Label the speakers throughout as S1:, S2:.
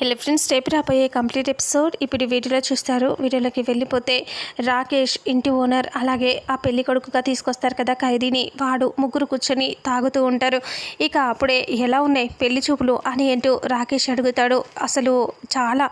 S1: Hello friends రేపు రాబోయే complete episode ఇప్పుడు వీడియోలో చూస్తారు. వీడియోలోకి వెళ్ళిపోతే రాకేష్ ఇంటి ఓనర్ అలాగే ఆ పెళ్ళి కొడుకుగా తీసుకొస్తారు కదా ఖైదీని. వాడు ముగ్గురు కూర్చొని తాగుతూ ఉంటారు. ఇక అప్పుడే ఎలా ఉన్నాయి పెళ్ళి చూపులు అని అంటూ రాకేష్ అడుగుతాడు. అసలు చాలా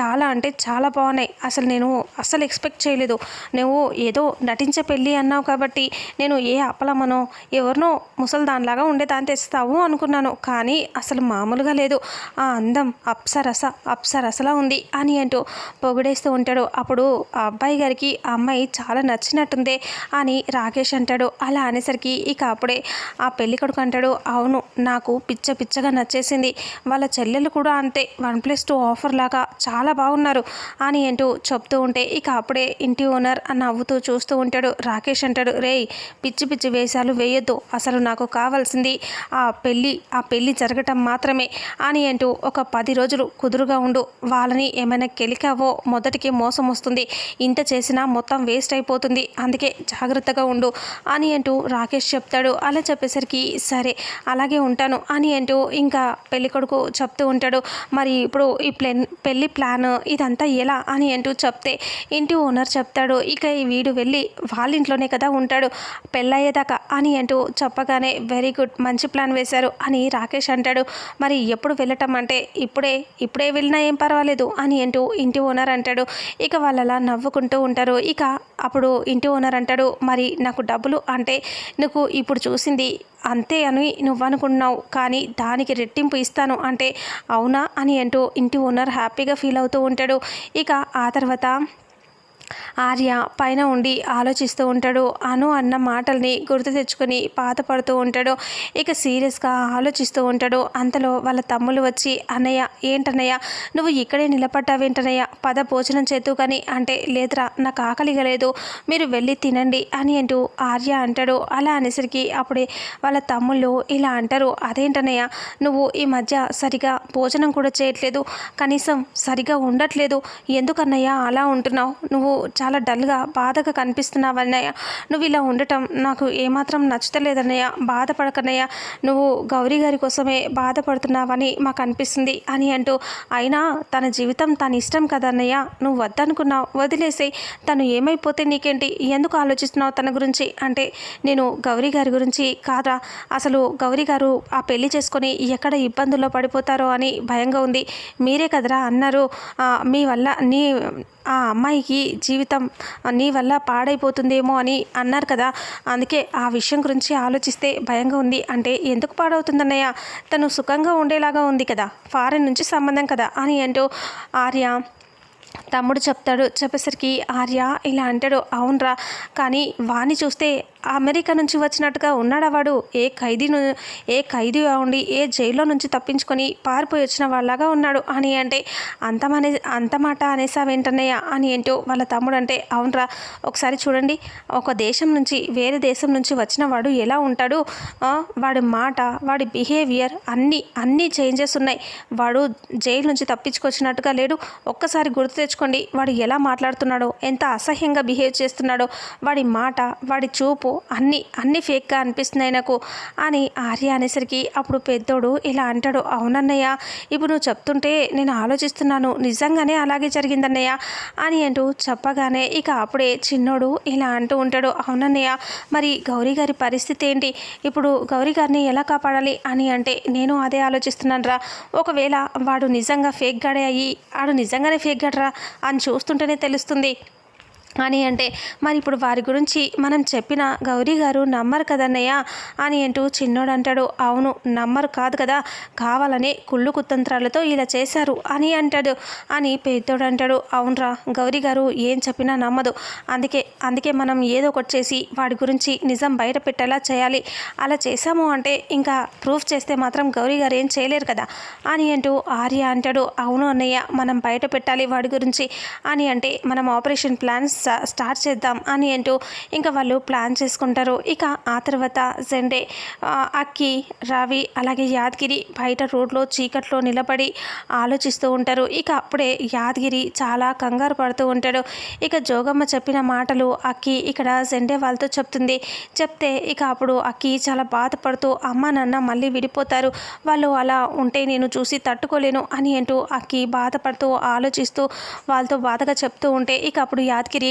S1: చాలా అంటే చాలా బాగున్నాయి. అసలు నేను అసలు ఎక్స్పెక్ట్ చేయలేదు. నువ్వు ఏదో నటించే పెళ్ళి అన్నావు కాబట్టి నేను ఏ అప్పలమ్మనో ఎవరినో ముసలి దానిలాగా ఉండే దాన్ని తెస్తావు అనుకున్నాను. కానీ అసలు మామూలుగా లేదు. ఆ అందం అప్సరస అప్సరసలా ఉంది అని అంటూ పొగిడేస్తూ ఉంటాడు. అప్పుడు ఆ అబ్బాయి గారికి ఆ అమ్మాయి చాలా నచ్చినట్టుంది అని రాకేష్ అంటాడు. అలా అనేసరికి ఇక అప్పుడే ఆ పెళ్ళి కొడుకు అంటాడు అవును నాకు పిచ్చ పిచ్చగా నచ్చేసింది. వాళ్ళ చెల్లెలు కూడా అంతే వన్ ప్లస్ టూ ఆఫర్ లాగా చాలా బాగున్నారు అని అంటూ చెప్తూ ఉంటే ఇక అప్పుడే ఇంటి ఓనర్ నవ్వుతూ చూస్తూ ఉంటాడు. రాకేష్ అంటాడు రేయ్ పిచ్చి పిచ్చి వేషాలు వేయొద్దు. అసలు నాకు కావాల్సింది ఆ పెళ్ళి ఆ పెళ్ళి జరగటం మాత్రమే అని అంటూ ఒక పది రోజులు కుదురుగా ఉండు. వాళ్ళని ఏమైనా కెలికావో మొదటికి మోసం వస్తుంది. ఇంత చేసినా మొత్తం వేస్ట్ అయిపోతుంది. అందుకే జాగ్రత్తగా ఉండు. అని అంటూ రాకేష్ చెప్తాడు. అలా చెప్పేసరికి సరే అలాగే ఉంటాను అని అంటూ ఇంకా పెళ్ళి కొడుకు చెప్తూ ఉంటాడు. మరి ఇప్పుడు ఈ ప్లెన్ పెళ్ళి ప్లాన్ ఇదంతా ఎలా అని అంటూ చెప్తే ఇంటి ఓనర్ చెప్తాడు. ఇక ఈ వీడు వెళ్ళి వాళ్ళ ఇంట్లోనే కదా ఉంటాడు. పెళ్ళయ్యేదాకా అని అంటూ చెప్పగానే వెరీ గుడ్ మంచి ప్లాన్ వేశారు అని రాకేష్ అంటాడు. మరి ఎప్పుడు వెళ్ళటం అంటే ఇప్పుడే ఇప్పుడే వెళ్ళినా ఏం పర్వాలేదు అని అంటూ ఇంటి ఓనర్ అంటాడు. ఇక వాళ్ళలా నవ్వుకుంటూ ఉంటారు. ఇక అప్పుడు ఇంటి ఓనర్ అంటాడు మరి నాకు డబ్బులు అంటే నువ్వు ఇప్పుడు చూసింది అంతే అని నువ్వు అనుకున్నావు కానీ దానికి రెట్టింపు ఇస్తాను అంటే అవునా? అని అంటూ ఇంటి ఓనర్ హ్యాపీగా ఫీల్ అవుతూ ఉంటాడు. ఇక ఆ తర్వాత ఆర్య పైన ఉండి ఆలోచిస్తూ ఉంటాడు. అను అన్న మాటల్ని గుర్తు తెచ్చుకొని బాధపడుతూ ఉంటాడు. ఇక సీరియస్గా ఆలోచిస్తూ ఉంటాడు. అంతలో వాళ్ళ తమ్ముళ్ళు వచ్చి అన్నయ్య ఏంటన్నయ్య? నువ్వు ఇక్కడే నిలబడ్డావేంటన్నయ్య? పద భోజనం చేతూ కానీ అంటే లేదురా నాకు ఆకలిగా లేదు మీరు వెళ్ళి తినండి అని అంటూ ఆర్య అంటాడు. అలా అనేసరికి అప్పుడే వాళ్ళ తమ్ముళ్ళు ఇలా అంటారు. అదేంటన్నయ్య? నువ్వు ఈ మధ్య సరిగా భోజనం కూడా చేయట్లేదు. కనీసం సరిగా ఉండట్లేదు. ఎందుకన్నయ్య అలా ఉంటున్నావు? నువ్వు చాలా డల్గా బాధగా కనిపిస్తున్నావన్నయ్య. నువ్వు ఇలా ఉండటం నాకు ఏమాత్రం నచ్చుతలేదన్నయ్య. బాధపడకన్నయ్య. నువ్వు గౌరీ గారి కోసమే బాధపడుతున్నావని మాకు అనిపిస్తుంది అని అంటూ అయినా తన జీవితం తన ఇష్టం కదన్నయ్య. నువ్వు వద్దనుకున్నావు. వదిలేసి తను ఏమైపోతే నీకేంటి? ఎందుకు ఆలోచిస్తున్నావు తన గురించి? అంటే నేను గౌరీ గారి గురించి కాదా? అసలు గౌరీ గారు ఆ పెళ్ళి చేసుకొని ఎక్కడ ఇబ్బందుల్లో పడిపోతారో అని భయంగా ఉంది. మీరే కదరా అన్నారు. మీ వల్ల నీ ఆ అమ్మాయికి జీవితం నీ వల్ల పాడైపోతుందేమో అని అన్నారు కదా. అందుకే ఆ విషయం గురించి ఆలోచిస్తే భయంగా ఉంది. అంటే ఎందుకు పాడవుతుందన్నయ్య? తను సుఖంగా ఉండేలాగా ఉంది కదా. ఫారెన్ నుంచి సంబంధం కదా అని అంటూ ఆర్య తమ్ముడు చెప్తాడు చెప్పేసరికి ఆర్య ఇలా అంటాడు అవునరా కానీ వాణ్ణి చూస్తే అమెరికా నుంచి వచ్చినట్టుగా ఉన్నాడా వాడు? ఏ ఖైదీను ఏ ఖైదీ ఉండి ఏ జైల్లో నుంచి తప్పించుకొని పారిపోయి వచ్చిన వాళ్ళగా ఉన్నాడు? అని అంటే అంతమనే అంత మాట అనేసావేంటన్నయ్య అని ఏంటో వాళ్ళ తమ్ముడు అంటే అవునరా ఒకసారి చూడండి ఒక దేశం నుంచి వేరే దేశం నుంచి వచ్చిన వాడు ఎలా ఉంటాడు? వాడి మాట వాడి బిహేవియర్ అన్నీ అన్నీ చేంజెస్ ఉన్నాయి. వాడు జైలు నుంచి తప్పించుకొచ్చినట్టుగా లేడు. ఒక్కసారి గుర్తు తెచ్చుకోండి. వాడు ఎలా మాట్లాడుతున్నాడో ఎంత అసహ్యంగా బిహేవ్ చేస్తున్నాడో వాడి మాట వాడి చూపు అన్నీ అన్నీ ఫేక్గా అనిపిస్తున్నాయి నాకు అని ఆర్య అనేసరికి అప్పుడు పెద్దోడు ఇలా అంటాడు అవునన్నయ్య ఇప్పుడు నువ్వు చెప్తుంటే నేను ఆలోచిస్తున్నాను. నిజంగానే అలాగే జరిగిందన్నయ్య అని అంటూ చెప్పగానే ఇక అప్పుడే చిన్నోడు ఇలా అంటూ ఉంటాడు అవునన్నయ్య మరి గౌరీ గారి పరిస్థితి ఏంటి? ఇప్పుడు గౌరీ గారిని ఎలా కాపాడాలి? అని అంటే నేను అదే ఆలోచిస్తున్నాను రా ఒకవేళ వాడు నిజంగా ఫేక్ గాడే అయ్యి వాడు నిజంగానే ఫేక్ గడరా? అని చూస్తుంటేనే తెలుస్తుంది. అని అంటే మరి ఇప్పుడు వారి గురించి మనం చెప్పిన గౌరీ గారు నమ్మరు కదన్నయ్య? అని అంటూ చిన్నోడు అంటాడు. అవును నమ్మరు కాదు కదా కావాలనే కుళ్ళు కుతంత్రాలతో ఇలా చేశారు అని అంటాడు అని పెద్దోడు అంటాడు. అవునరా గౌరీ గారు ఏం చెప్పినా నమ్మదు. అందుకే అందుకే మనం ఏదో ఒకటి చేసి వాడి గురించి నిజం బయట పెట్టేలా చేయాలి. అలా చేశాము అంటే ఇంకా ప్రూఫ్ చేస్తే మాత్రం గౌరీ గారు ఏం చేయలేరు కదా? అని అంటూ ఆర్య అంటాడు. అవును అన్నయ్య మనం బయట పెట్టాలి వాడి గురించి అని అంటే మనం ఆపరేషన్ ప్లాన్స్ స్టార్ట్ చేద్దాం అని అంటూ ఇంకా వాళ్ళు ప్లాన్ చేసుకుంటారు. ఇక ఆ తర్వాత జెండే అక్కి రవి అలాగే యాదగిరి బయట రోడ్లో చీకట్లో నిలబడి ఆలోచిస్తూ ఉంటారు. ఇక అప్పుడే యాదగిరి చాలా కంగారు పడుతూ ఉంటాడు. ఇక జోగమ్మ చెప్పిన మాటలు అక్కి ఇక్కడ జెండే వాళ్ళతో చెప్తుంది. చెప్తే ఇక అప్పుడు అక్కి చాలా బాధపడుతూ అమ్మ నాన్న మళ్ళీ విడిపోతారు. వాళ్ళు అలా ఉంటే నేను చూసి తట్టుకోలేను అని అంటూ అక్కి బాధపడుతూ ఆలోచిస్తూ వాళ్ళతో బాధగా చెప్తూ ఉంటే ఇక అప్పుడు యాదగిరి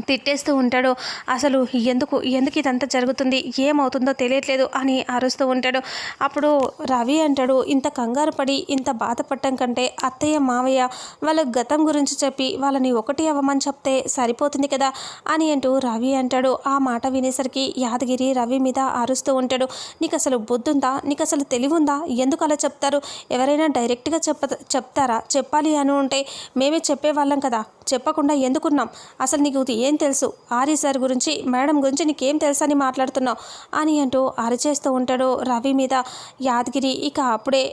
S1: తిట్టేస్తూ ఉంటాడు అసలు ఎందుకు ఎందుకు ఇదంతా జరుగుతుంది ఏమవుతుందో తెలియట్లేదు అని అరుస్తూ ఉంటాడు. అప్పుడు రవి అంటాడు ఇంత కంగారు పడి ఇంత బాధపడటం కంటే అత్తయ్య మావయ్య వాళ్ళ గతం గురించి చెప్పి వాళ్ళని ఒకటి అవ్వమని చెప్తే సరిపోతుంది కదా అని అంటూ రవి అంటాడు. ఆ మాట వినేసరికి యాదగిరి రవి మీద అరుస్తూ ఉంటాడు. నీకు అసలు బుద్ధుందా? నీకు అసలు తెలివి ఉందా ఎందుకు అలా చెప్తారు? ఎవరైనా డైరెక్ట్గా చెప్ప చెప్తారా? చెప్పాలి అని ఉంటే మేమే చెప్పేవాళ్ళం కదా. చెప్పకుండా ఎందుకున్నాం? అసలు నీకు ఏం తెలుసు? ఆర్య సార్ గురించి మేడం గురించి నీకేం తెలుసని అని మాట్లాడుతున్నావు? అని అంటూ అరిచేస్తూ ఉంటాడు రవి మీద. యాదగిరి ఇక అప్పుడే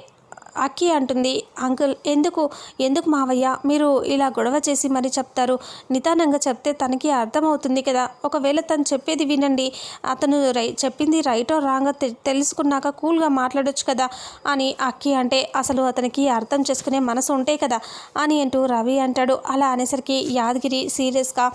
S1: అక్కి అంటుంది అంకుల్ ఎందుకు? ఎందుకు మావయ్య? మీరు ఇలా గొడవ చేసి మరి చెప్తారు. నిదానంగా చెప్తే తనకి అర్థమవుతుంది కదా. ఒకవేళ తను చెప్పేది వినండి. అతను రై చెప్పింది రైటో రాంగో తె తెలుసుకున్నాక కూల్గా మాట్లాడొచ్చు కదా అని అక్కి అంటే అసలు అతనికి అర్థం చేసుకునే మనసు ఉంటే కదా అని అంటూ రవి అంటాడు. అలా అనేసరికి యాదగిరి సీరియస్గా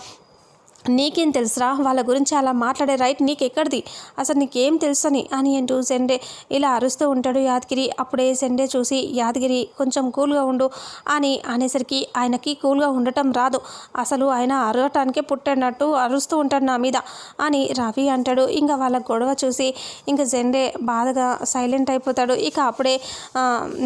S1: నీకేం తెలుసురా? వాళ్ళ గురించి అలా మాట్లాడే రైట్ నీకు ఎక్కడిది అసలు నీకేం తెలుసని? అని అంటూ సెండే ఇలా అరుస్తూ ఉంటాడు యాదగిరి. అప్పుడే సెండే చూసి యాదగిరి కొంచెం కూల్గా ఉండు అని అనేసరికి ఆయనకి కూల్గా ఉండటం రాదు. అసలు ఆయన అరవటానికే పుట్టినట్టు అరుస్తూ ఉంటాడు నా మీద అని రవి అంటాడు. ఇంకా వాళ్ళ గొడవ చూసి ఇంకా జెండే బాధగా సైలెంట్ అయిపోతాడు. ఇక అప్పుడే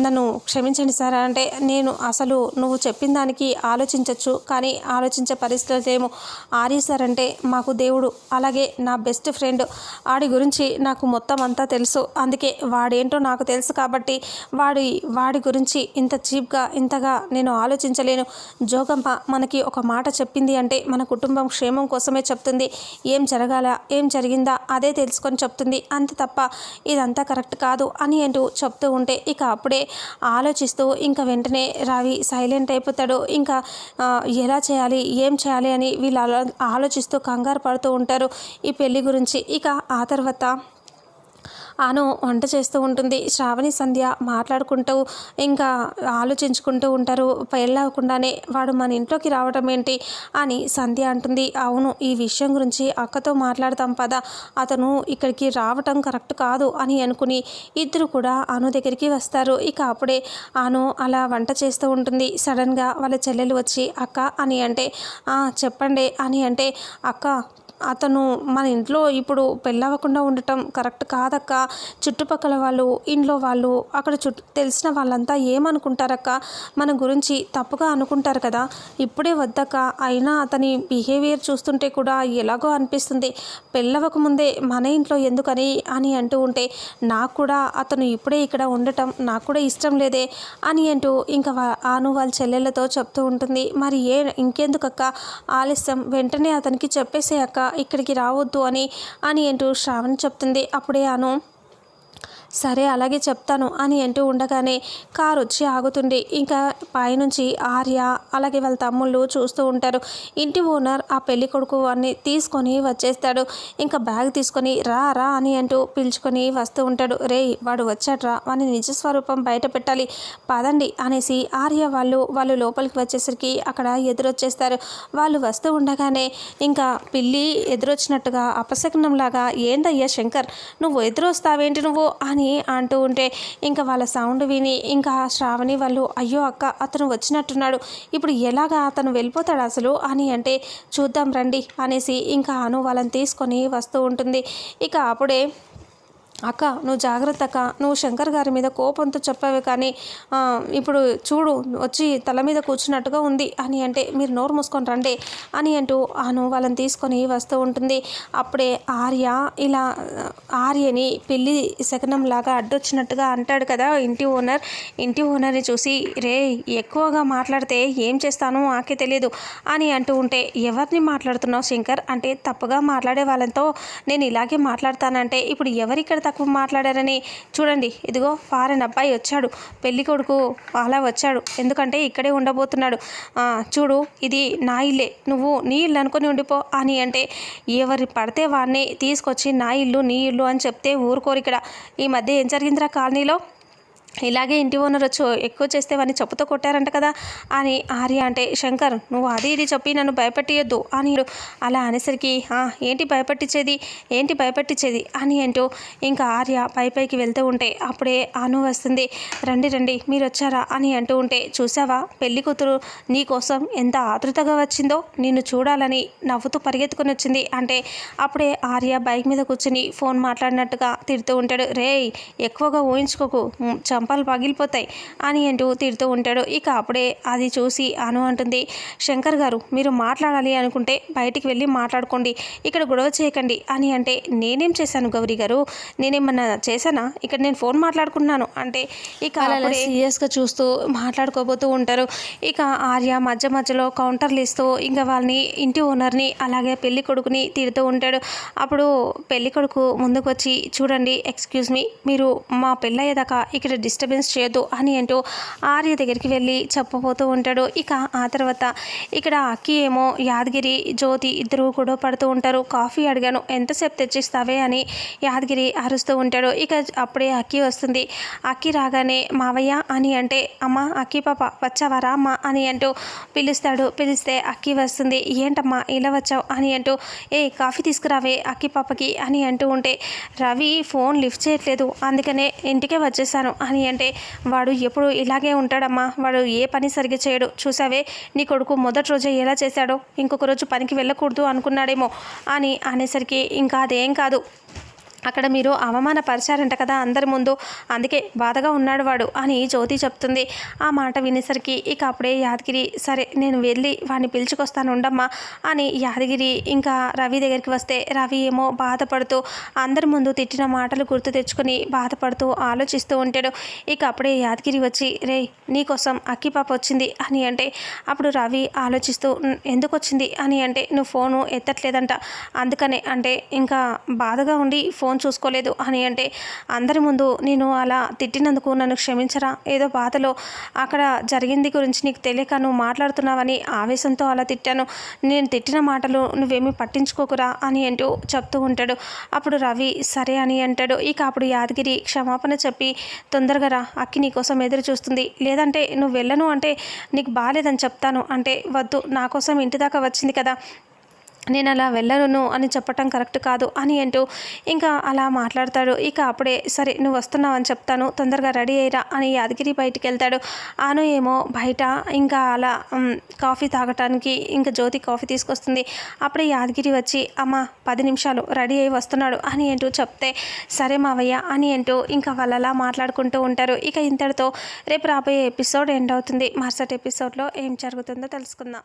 S1: నన్ను క్షమించండి సార్ అంటే నేను అసలు నువ్వు చెప్పిన దానికి ఆలోచించవచ్చు కానీ ఆలోచించే పరిస్థితులు ఏమో ఆర్య చేశారంటే మాకు దేవుడు అలాగే నా బెస్ట్ ఫ్రెండ్ వాడి గురించి నాకు మొత్తం అంతా తెలుసు. అందుకే వాడేంటో నాకు తెలుసు కాబట్టి వాడి వాడి గురించి ఇంత చీప్గా ఇంతగా నేను ఆలోచించలేను. జోగమ్మ మనకి ఒక మాట చెప్పింది అంటే మన కుటుంబం క్షేమం కోసమే చెప్తుంది. ఏం జరగాల ఏం జరిగిందా అదే తెలుసుకొని చెప్తుంది. అంతే తప్ప ఇదంతా కరెక్ట్ కాదు అని అంటూ చెప్తూ ఉంటే ఇక అప్పుడే ఆలోచిస్తూ ఇంకా వెంటనే రావి సైలెంట్ అయిపోతాడు. ఇంకా ఎలా చేయాలి ఏం చేయాలి అని వీళ్ళు ఆలో ఆలోచిస్తూ కంగారు పడుతూ ఉంటారు. ఈ పెళ్ళి గురించి ఇక ఆ తర్వాత అను వంట చేస్తూ ఉంటుంది. శ్రావణి సంధ్య మాట్లాడుకుంటూ ఇంకా ఆలోచించుకుంటూ ఉంటారు. పెళ్ళవకుండానే వాడు మన ఇంట్లోకి రావడం ఏంటి అని సంధ్య అంటుంది. అవును ఈ విషయం గురించి అక్కతో మాట్లాడతాం పద. అతను ఇక్కడికి రావటం కరెక్ట్ కాదు అని అనుకుని ఇద్దరు కూడా అను దగ్గరికి వస్తారు. ఇక అప్పుడే అను అలా వంట చేస్తూ ఉంటుంది. సడన్గా వాళ్ళ చెల్లెలు వచ్చి అక్క అని అంటే చెప్పండి అని అంటే అక్క అతను మన ఇంట్లో ఇప్పుడు పెళ్ళవకుండా ఉండటం కరెక్ట్ కాదక్క. చుట్టుపక్కల వాళ్ళు ఇంట్లో వాళ్ళు అక్కడ చుట్టూ తెలిసిన వాళ్ళంతా ఏమనుకుంటారక్క? మన గురించి తప్పుగా అనుకుంటారు కదా. ఇప్పుడే వద్దక్క. అయినా అతని బిహేవియర్ చూస్తుంటే కూడా ఎలాగో అనిపిస్తుంది. పెళ్ళవక ముందే మన ఇంట్లో ఎందుకని అని అంటూ ఉంటే నాకు కూడా అతను ఇప్పుడే ఇక్కడ ఉండటం నాకు కూడా ఇష్టం లేదే అని అంటూ ఇంకా ఆను వాళ్ళ చెల్లెళ్ళతో చెప్తూ ఉంటుంది. మరి ఏ ఇంకెందుకక్క? ఆలస్యం. వెంటనే అతనికి చెప్పేసే అక్క ఇక్కడికి రావద్దు అని అని అంటూ శ్రావణి చెప్తుంది. అప్పుడే అను సరే అలాగే చెప్తాను అని అంటూ ఉండగానే కారు వచ్చి ఆగుతుంది. ఇంకా పైనుంచి ఆర్య అలాగే వాళ్ళ తమ్ముళ్ళు చూస్తూ ఉంటారు. ఇంటి ఓనర్ ఆ పెళ్ళి కొడుకు అన్ని తీసుకొని వచ్చేస్తాడు. ఇంకా బ్యాగ్ తీసుకొని రా రా అని అంటూ పిలుచుకొని వస్తూ ఉంటాడు. రే వాడు వచ్చాడ్రా వాని నిజ స్వరూపం బయట పెట్టాలి. పదండి అనేసి ఆర్య వాళ్ళు వాళ్ళు లోపలికి వచ్చేసరికి అక్కడ ఎదురొచ్చేస్తారు. వాళ్ళు వస్తూ ఉండగానే ఇంకా పిల్లి ఎదురొచ్చినట్టుగా అపశకునంలాగా ఏందయ్యా శంకర్ నువ్వు ఎదురొస్తావేంటి నువ్వు? అని అంటూ ఉంటే ఇంకా వాళ్ళ సౌండ్ విని ఇంకా శ్రావణి వాళ్ళు అయ్యో అక్క అతను వచ్చినట్టున్నాడు. ఇప్పుడు ఎలాగా అతను వెళ్ళిపోతాడు అసలు అని అంటే చూద్దాం రండి అనేసి ఇంకా అను వాళ్ళని తీసుకొని వస్తూ ఉంటుంది. ఇక అప్పుడే అక్క నువ్వు జాగ్రత్త అక్క. నువ్వు శంకర్ గారి మీద కోపంతో చెప్పావే కానీ ఇప్పుడు చూడు వచ్చి తల మీద కూర్చున్నట్టుగా ఉంది అని అంటే మీరు నోరు మూసుకొని రండి అని అంటూ ఆను వాళ్ళని తీసుకొని వస్తూ ఉంటుంది. అప్పుడే ఆర్య ఇలా ఆర్యని పెళ్ళి శకనం లాగా అడ్డొచ్చినట్టుగా అంటాడు కదా ఇంటి ఓనర్. ఇంటి ఓనర్ని చూసి రే ఎక్కువగా మాట్లాడితే ఏం చేస్తానో నాకే తెలియదు అని అంటూ ఉంటే ఎవరిని మాట్లాడుతున్నావు శంకర్? అంటే తప్పుగా మాట్లాడే వాళ్ళతో నేను ఇలాగే మాట్లాడతానంటే ఇప్పుడు ఎవరిక్కడ తక్కువ మాట్లాడారని చూడండి. ఇదిగో ఫారెన్ అబ్బాయి వచ్చాడు. పెళ్ళి కొడుకు అలా వచ్చాడు. ఎందుకంటే ఇక్కడే ఉండబోతున్నాడు. చూడు ఇది నా ఇల్లే. నువ్వు నీ ఇల్లు అనుకొని ఉండిపో అని అంటే ఎవరి పడితే వాడిని తీసుకొచ్చి నా ఇల్లు నీ ఇల్లు అని చెప్తే ఊరుకోరు ఇక్కడ. ఈ మధ్య ఏం జరిగిందిరా కాలనీలో? ఇలాగే ఇంటి ఓనర్ వచ్చి ఎక్కువ చేస్తే వాడిని చెప్పుతో కొట్టారంట కదా అని ఆర్య అంటే శంకర్ నువ్వు అది ఇది చెప్పి నన్ను భయపెట్టియొద్దు అని అలా అనేసరికి "ఆ, ఏంటి భయపెట్టించేది ఏంటి భయపెట్టించేది అని అంటూ ఇంకా ఆర్య పై పైకి వెళ్తూ ఉంటే అప్పుడే అను వస్తుంది. రండి రండి మీరు వచ్చారా? అని అంటూ ఉంటే చూసావా పెళ్ళి కూతురు నీకోసం ఎంత ఆతృతగా వచ్చిందో నిన్ను చూడాలని నవ్వుతూ పరిగెత్తుకుని వచ్చింది అంటే అప్పుడే ఆర్య బైక్ మీద కూర్చుని ఫోన్ మాట్లాడినట్టుగా తిడుతూ ఉంటాడు. రేయ్ ఎక్కువగా ఊహించుకోకు. చంప చంపలు పగిలిపోతాయి అని అంటూ తిడుతూ ఉంటాడు. ఇక అప్పుడే అది చూసి అను అంటుంది శంకర్ గారు మీరు మాట్లాడాలి అనుకుంటే బయటికి వెళ్ళి మాట్లాడుకోండి ఇక్కడ గొడవ చేయకండి అని అంటే నేనేం చేశాను గౌరీ గారు? నేనేమన్నా చేశానా? ఇక్కడ నేను ఫోన్ మాట్లాడుకున్నాను అంటే ఇక సీరియస్గా చూస్తూ మాట్లాడుకోబోతూ ఉంటారు. ఇక ఆర్య మధ్య మధ్యలో కౌంటర్లు ఇస్తూ ఇంకా వాళ్ళని ఇంటి ఓనర్ని అలాగే పెళ్ళి కొడుకుని తిడుతూ ఉంటాడు. అప్పుడు పెళ్ళి కొడుకు ముందుకు వచ్చి చూడండి ఎక్స్క్యూజ్ మీ మీరు మా పెళ్ళయ్యేదాకా ఇక్కడ డిస్టర్బెన్స్ చేయొద్దు అని అంటూ ఆర్య దగ్గరికి వెళ్ళి చెప్పబోతూ ఉంటాడు. ఇక ఆ తర్వాత ఇక్కడ అక్కి ఏమో యాదగిరి జ్యోతి ఇద్దరు గొడవ పడుతూ ఉంటారు. కాఫీ అడిగాను ఎంతసేపు తెచ్చిస్తావే? అని యాదగిరి అరుస్తూ ఉంటాడు. ఇక అప్పుడే అక్కి వస్తుంది. అక్కి రాగానే మావయ్య అని అంటే అమ్మ అక్కి పాప వచ్చావారా అమ్మ అని అంటూ పిలుస్తాడు. పిలిస్తే అక్కి వస్తుంది. ఏంటమ్మా ఇలా వచ్చావు? అని అంటూ ఏ కాఫీ తీసుకురావే అక్కి పాపకి అని అంటూ ఉంటే రవి ఫోన్ లిఫ్ట్ చేయట్లేదు. అందుకనే ఇంటికే వచ్చేసాను అని అంటే వాడు ఎప్పుడు ఇలాగే ఉంటాడమ్మా. వాడు ఏ పని సరిగ్గా చేయడు. చూసావే? నీ కొడుకు మొదటి రోజే ఎలా చేశాడో? ఇంకొక రోజు పనికి వెళ్ళకూడదు అనుకున్నాడేమో అని అనేసరికి ఇంకా అదేం కాదు. అక్కడ మీరు అవమానపరిచారంట కదా అందరి ముందు. అందుకే బాధగా ఉన్నాడు వాడు అని జ్యోతి చెప్తుంది. ఆ మాట వినేసరికి ఇక అప్పుడే యాదగిరి సరే నేను వెళ్ళి వాడిని పిలుచుకొస్తాను ఉండమ్మా అని యాదగిరి ఇంకా రవి దగ్గరికి వస్తే రవి ఏమో బాధపడుతూ అందరి ముందు తిట్టిన మాటలు గుర్తు తెచ్చుకొని బాధపడుతూ ఆలోచిస్తూ ఉంటాడు. ఇక అప్పుడే యాదగిరి వచ్చి రే నీకోసం అక్కి పాప వచ్చింది అని అంటే అప్పుడు రవి ఆలోచిస్తూ ఎందుకు వచ్చింది? అని అంటే నువ్వు ఫోను ఎత్తట్లేదంట. అందుకనే అంటే ఇంకా బాధగా ఉండి ఫోన్ చూసుకోలేదు అని అంటే అందరి ముందు నేను అలా తిట్టినందుకు నన్ను క్షమించరా? ఏదో బాధలో అక్కడ జరిగింది గురించి నీకు తెలియక నువ్వు మాట్లాడుతున్నావని ఆవేశంతో అలా తిట్టాను. నేను తిట్టిన మాటలు నువ్వేమీ పట్టించుకోకురా? అని అంటూ చెప్తూ ఉంటాడు. అప్పుడు రవి సరే అని అంటాడు. ఇక అప్పుడు యాదగిరి క్షమాపణ చెప్పి తొందరగా రా అక్కి నీ కోసం ఎదురు చూస్తుంది. లేదంటే నువ్వు వెళ్ళను అంటే నీకు బాగాలేదని చెప్తాను. అంటే వద్దు నా కోసం ఇంటి దాకా వచ్చింది కదా నేను అలా వెళ్ళను అని చెప్పటం కరెక్ట్ కాదు అని అంటూ ఇంకా అలా మాట్లాడతాడు. ఇక అప్పుడే సరే నువ్వు వస్తున్నావు అని చెప్తాను తొందరగా రెడీ అయ్యిరా అని యాదగిరి బయటికి వెళ్తాడు. ఆను ఏమో బయట ఇంకా అలా కాఫీ తాగటానికి ఇంకా జ్యోతి కాఫీ తీసుకొస్తుంది. అప్పుడే యాదగిరి వచ్చి అమ్మ పది నిమిషాలు రెడీ అయ్యి వస్తున్నాడు అని అంటూ చెప్తే సరే మావయ్య అని అంటూ ఇంకా వాళ్ళు అలా మాట్లాడుకుంటూ ఉంటారు. ఇక ఇంతటితో రేపు రాబోయే ఎపిసోడ్ ఎండ్ అవుతుంది. మరుసటి ఎపిసోడ్లో ఏం జరుగుతుందో తెలుసుకుందాం.